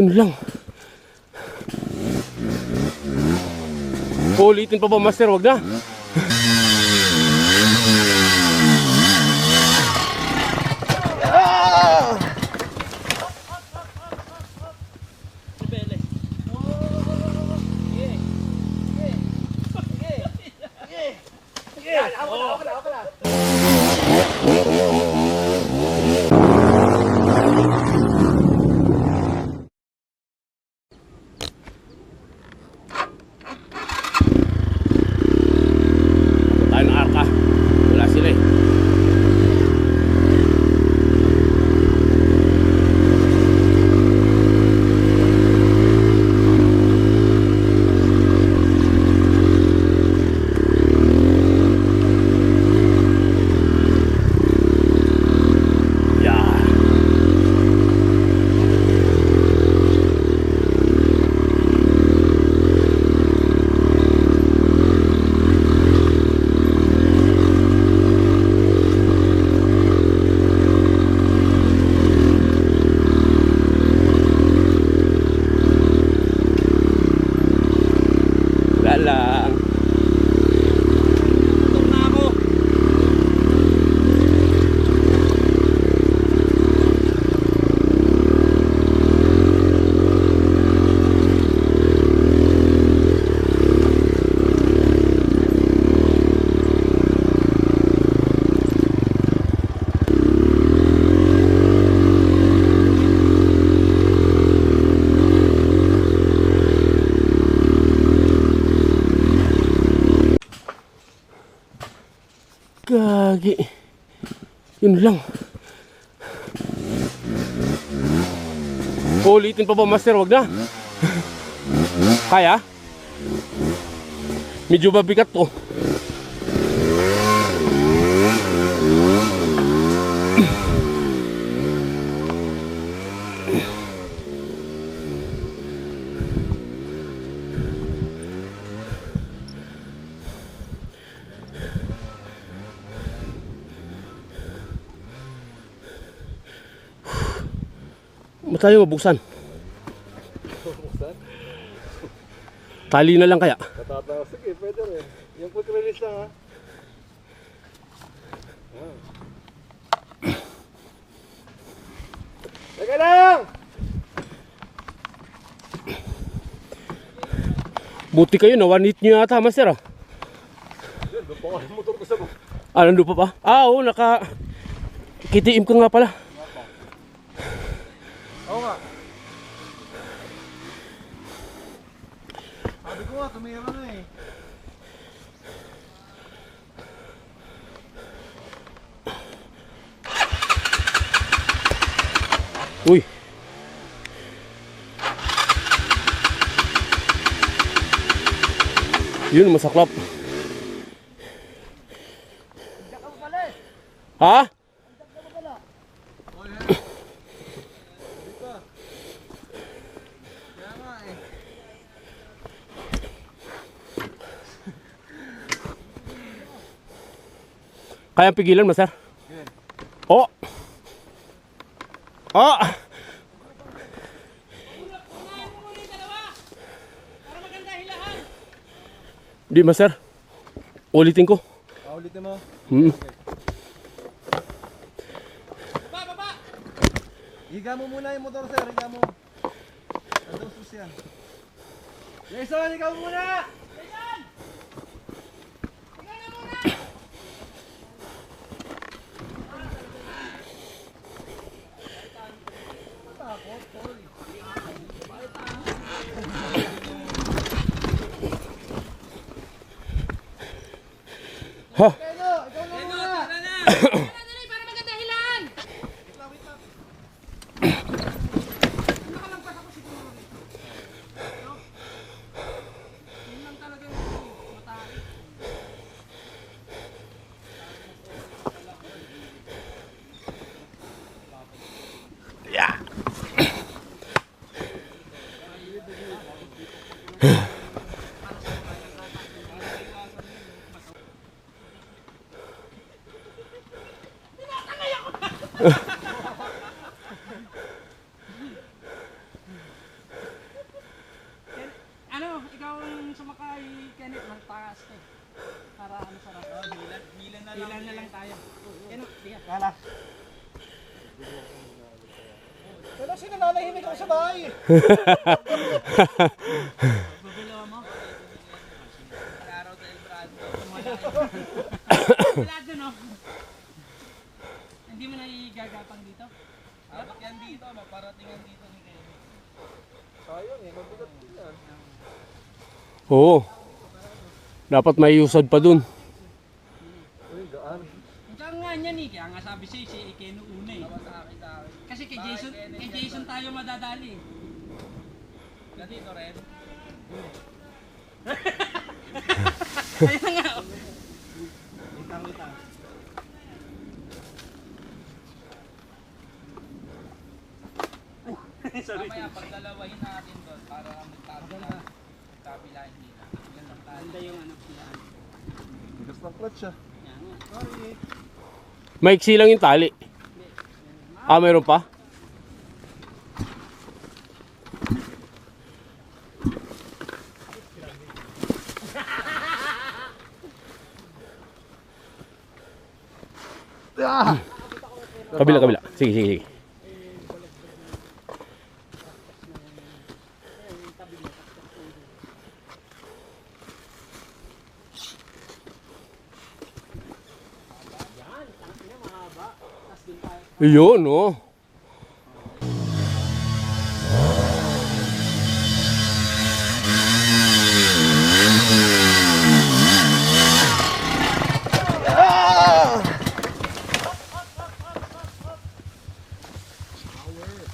Yun lang. Ulitin pa ba, Master? Wag na. tayo ng arka. Wala sila eh. Yeah. Wala lang. Motor na ako. Gagi. Yun lang. Ulitin pa ba, Master? Wag na. Kaya? Medyo mabigat to. Ba't tayo mabuksan? Tali na lang kaya? Katatawa. Sige, pwede rin. Yung quick release lang ha. Ah. Teka lang! Buti kayo, nawanit nyo yata, Master. Ah, doon pa yung motor ko sa ah nandun pa pa? Ah, oo, naka... Kitiim ko nga pala. Oo nga. Sabi ko nga, tumira na eh. Uy. Yun, masaklap. Ha? Kaya pigilan, Master? Oh! Oh! Di, Master. Ulitin ko. Paulitin mo. Hmm. Higa mo muna yung motor sir, higa mo. Ano sus yan? Jason, mo muna! Hilan na lang tayo. Yan o, tiga. Kala. Wala sila nanahimik ako sa bahay. Bubulo mo. Araw sa Elbrado. Wala dun o. Hindi mo naigagapang dito? Dapat yan dito, maparatingan dito ni Kevin. Sayang eh, mabigat din yan. Oo. Dapat may usad pa dun. Ang nga niyan eh, kaya nga sabi sa'yo, si Ikeno una eh. Kasi kay Jason, kay Jason tayo madadali. Ganito rin. Kaya nga. oh. Litang litang. Mamaya pagdalawahin natin doon para magkabila. Magkabilahin nila. Yan lang tayo. Ganda yung ano. yan. Ah. Sorry. Maiksi lang yung tali. Ah, meron pa? Kabila, kabila. Sige, sige, sige. Yun, oh.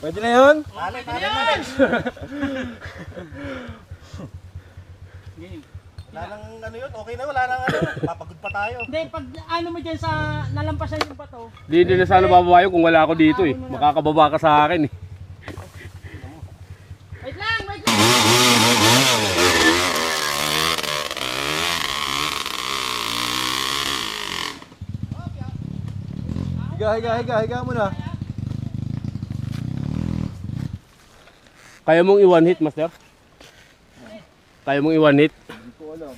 Pwede na yun? Wala nang ano yun, okay na, wala nang ano, papagod pa tayo. Hindi, pag ano mo dyan sa nalampasan yung bato, Di, di na sana bababa yun kung wala ako dito eh. Makakababa ka sa akin eh. wait lang, wait lang! Higa, higa, higa, higa mo na. Kaya mong i-one hit, master? Kaya mong hit? Hindi alam.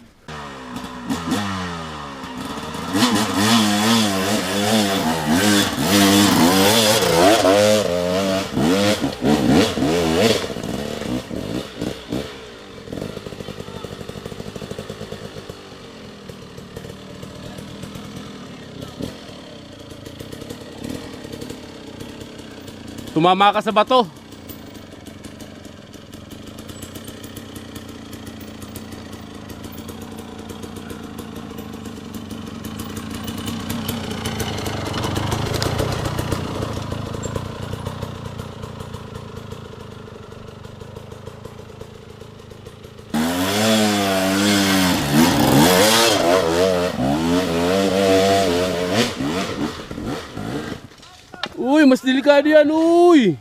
Tumama ka sa bato. Uy, mas delikado yan, uy!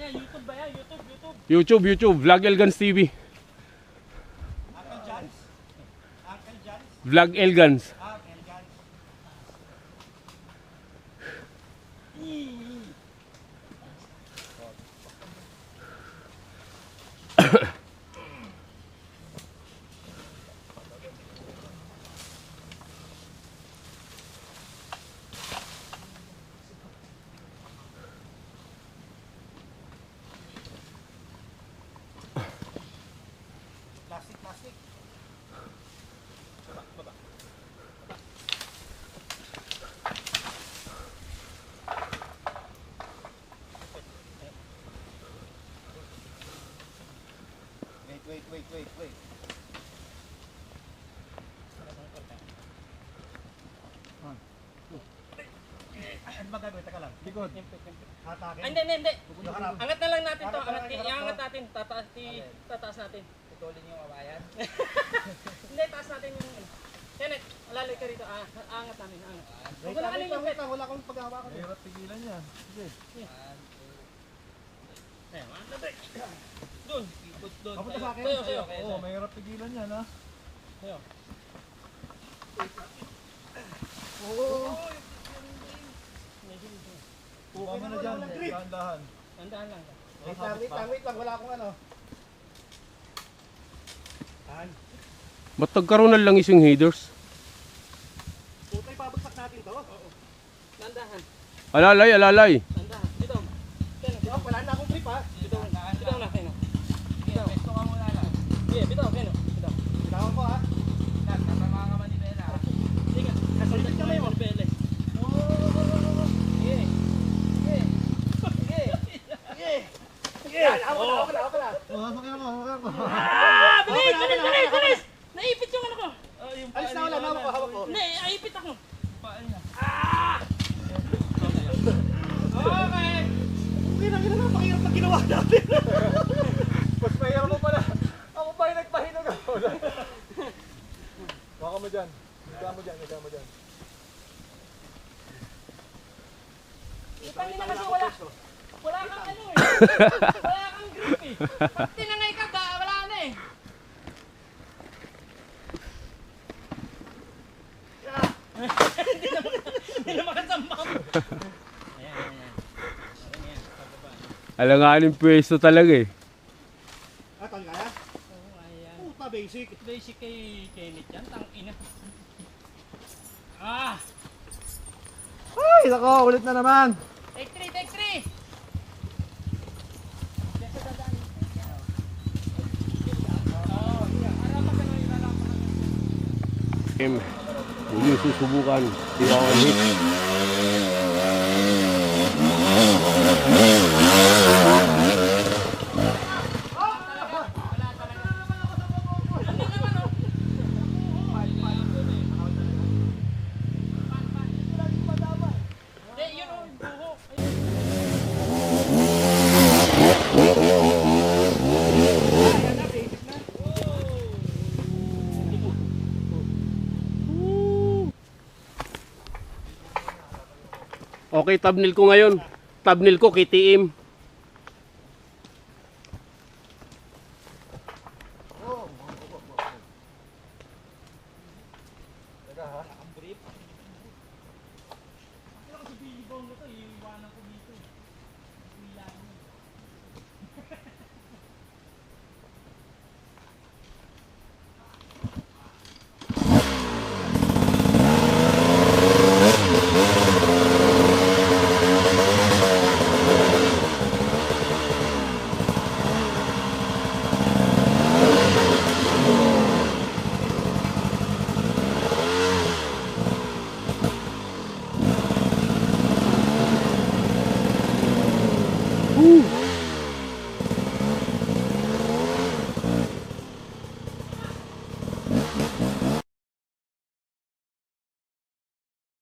Ano YouTube ba yan? YouTube, YouTube. YouTube, YouTube, Vlog Elgans TV. Uncle Jans. Uncle Jans. Vlog Elgans. Plastic, plastic. Wait, wait, wait, wait, wait. Ano ba gagawin? Teka lang. Likod. Hatakin. Hindi, hindi, hindi. Angat na lang natin to. Angat, iangat natin. Tataas, tataas natin. Putulin yung kawayan. Hindi, taas natin yung... ano. Kenneth, lalay ka rito. Ah, angat namin, angat. Huwag na kalimutan. wait lang. Wala akong paghahawakan. Hirap pigilan niya. Sige. Eh, two, three. doon. Ikot doon. Papunta sa akin. Sa'yo, sa'yo. Oo, mahirap pigilan yan ha. Sa'yo. Oo. Mo na dyan. Dahan-dahan. Tandaan lang. Wait lang, wait lang, wait lang. Wala akong ano. Ba't nagkaroon ng langis yung headers? Putay, pabagsak natin to. Tandaan. Alalay, alalay. Tandaan. Dito. Oh, wala na akong trip ha. Bitaw. Bitaw na, Keno. Sige, pesto ka muna lang. Sige, bitaw, Keno. Bitaw. Kailangan ko ha. Kat, tatama ka manibela. Sige. Kasundan ka. Sige. Sige. Sige. Yan, ako na, ako na, ako na. Oh, okay ako, okay ako. Ah! Bilis! Bilis! Bilis! Bilis! Naipit yung ano ko. Alis na wala, hawak ko, hawak ko. Hindi, naipit ako. paan niya. Okay. Uy, nangina na, pakirap na ginawa natin. Mas mahirap mo pala. Ako pa yung nagpahinog ako. Baka mo dyan. Higa mo dyan, higa mo dyan. Itangin na kasi wala. Wala kang ano eh. Wala kang grip eh. Pag tinangay ka, da, wala na eh. Hindi na makasambam. Ayan, ayan, ayan. Ayan, pababa. Alanganin pwesto talaga eh. Ah, tawag kaya? Oo, ayan. Puta, basic. Basic kay Kenneth yan, tang ina. Ah! Ay, nako, ulit na naman. Take three, take three! Game. Yung susubukan. Iwawan hit. Hindi, yun o, yung buho. Ayun. Okay, thumbnail ko ngayon. Thumbnail ko, KTM.